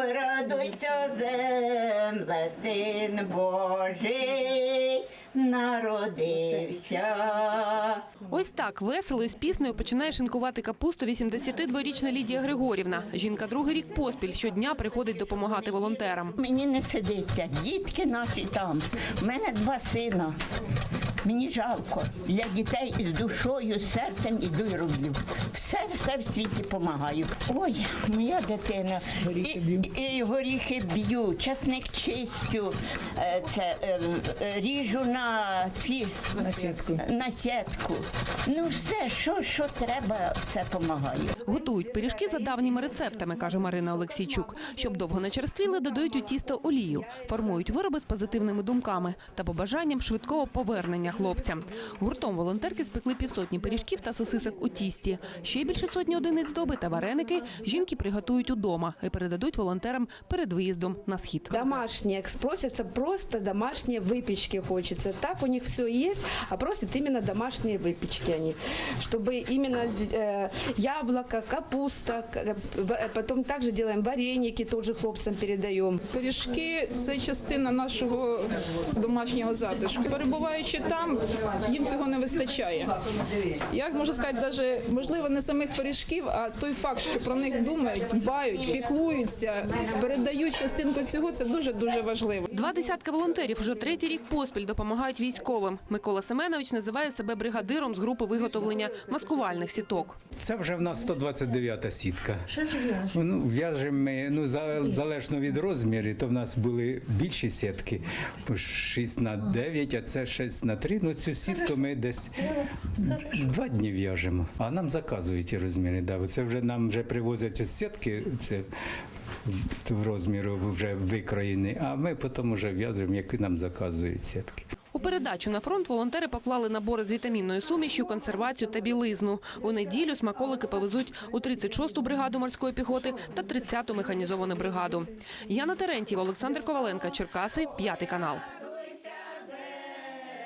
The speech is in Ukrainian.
радуйся, земле, син Божий народився. Ось так весело і з піснею починає шинкувати капусту 82-річна Лідія Григорівна. Жінка другий рік поспіль щодня приходить допомагати волонтерам. Мені не сидиться, дітки наші там. У мене два сина. Мені жалко. Для дітей із душою, з серцем іду і роблю. Все, все в світі допомагаю. Ой, моя дитина. І, і горіхи б'ю, часник чистю, е, це е, е, ріжу на ці На сітку. на сітку. Ну все, що, що треба, все допомагаю. Готують пиріжки за давніми рецептами, каже Марина Олексійчук. Щоб довго не черствіли, додають у тісто олію, формують вироби з позитивними думками та побажанням швидкого повернення хлопцям. Гуртом волонтерки спекли півсотні пиріжків та сосисок у тісті. Ще більше сотні одиниць здоби та вареники жінки приготують удома і передадуть волонтерам перед виїздом на схід. Домашние, просятся просто домашние выпечки хочется. Так у них все есть, а просят именно домашние выпечки они. Чтобы именно э, яблоко, капуста, к- в- потом также делаем вареники, тоже хлопцам передаем. Пиріжки це частина нашого домашнього затишку. Перебуваючи там, їм цього не вистачає. Як можу сказати, навіть можливо не самих пиріжків, а той факт, що про них думають, дбають, піклуються, передають частинку цього, це дуже дуже важливо. Два десятка волонтерів уже третій рік поспіль допомагають військовим. Микола Семенович називає себе бригадиром з групи виготовлення маскувальних сіток. Це вже в нас 129-та сітка. Ну, в'яжемо ми, ну, залежно від розмірів, то в нас були більші сітки, 6 на 9, а це 6 на 3. Ну, цю сітку ми десь два дні в'яжемо, а нам заказують ті розміри. Да. Це вже нам вже привозять сітки, це в розміру вже викроєні, а ми потім вже в'язуємо, які нам заказують сітки. Передачу на фронт волонтери поклали набори з вітамінною сумішю, консервацію та білизну. У неділю смаколики повезуть у 36-ту бригаду морської піхоти та 30-ту механізовану бригаду. Яна Терентів, Олександр Коваленко, Черкаси, п'ятий канал.